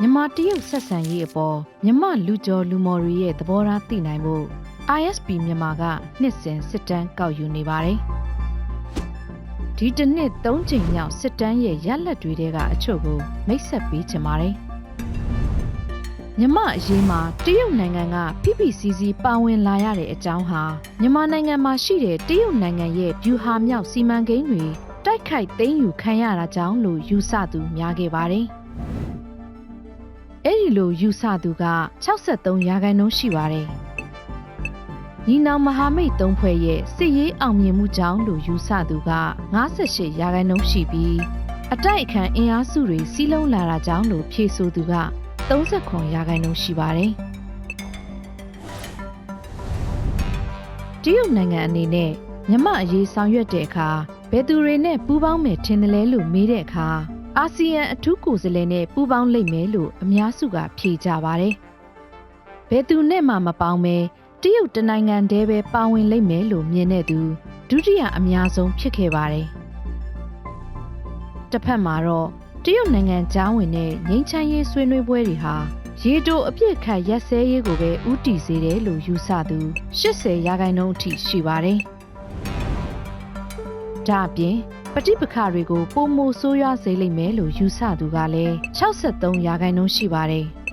မြန်မာတရုတ်ဆက်ဆံရေးအပေါ်မြန်မာလူကျော်လူမော်တွေရဲ့သဘောထားသိနိုင်ဖို့ ISP မြန်မာကနှစ်စဉ်စစ်တမ်းကောက်ယူနေပါတယ်။ဒီတစ်နှစ်၃ချိန်မြောက်စစ်တမ်းရဲ့ရလဒ်တွေထဲကအချို့ကိုမိတ်ဆက်ပေးချင်ပါတယ်။မြန်မာအရေးမှာတရုတ်နိုင်ငံက PPCC ပါဝင်လာရတဲ့အကြောင်းဟာမြန်မာနိုင်ငံမှာရှိတဲ့တရုတ်နိုင်ငံရဲ့ဗျူဟာမြောက်စီမံကိန်းတွေတိုက်ခိုက်သိမ်းယူခံရတာကြောင့်လို့ယူဆသူများခဲ့ပါတယ်။ အဲ့ဒီလိုယူဆသူက63ရာခိုင်နှုန်းရှိပါတယ်။ညီနောင်မဟာမိတ်သုံးဖွဲ့ရဲ့စစ်ရေးအောင်မြင်မှုကြောင့်လို့ယူဆသူက58ရာခိုင်နှုန်းရှိပြီးအတိုက်အခံအင်အားစုတွေစီးလုံးလာတာကြောင့်လို့ဖြေဆိုသူက39ရာခိုင်နှုန်းရှိပါတယ်။တရုတ်နိုင်ငံအနေနဲ့မြမအရေးဆောင်ရွက်တဲ့အခါဘယ်သူတွေနဲ့ပူးပေါင်းမယ်ထင်တယ်လဲလို့မေးတဲ့အခါ အာဆီယံအထူးကိုယ်စားလှယ်နဲ့ပူးပေါင်းလိမ့်မယ်လို့အများစုကဖြေကြပါတယ်။ဘယ်သူနဲ့မှမပေါင်းမဲတရုတ်တနိုင်ငံတည်းပဲပါဝင်လိမ့်မယ်လို့မြင်တဲ့သူဒုတိယအများဆုံးဖြစ်ခဲ့ပါတယ်။တစ်ဖက်မှာတော့တရုတ်နိုင်ငံကြားဝင်တဲ့ငိမ့်ချမ်းရေးဆွေးနွေးပွဲတွေဟာရေတိုအပြစ်ခတ်ရက်စဲရေးကိုပဲဥတီစေတယ်လို့ယူဆသူ80ရာခိုင်နှုန်းအထိရှိပါတယ်။ဒါအပြင် ပဋိပက္ခတွေကိုပုံမိုဆိုးရွားစေလိမ့်မယ်လို့ယူဆသူကလည်း63ရာခိုင်နှုန်းရှိပါတယ်။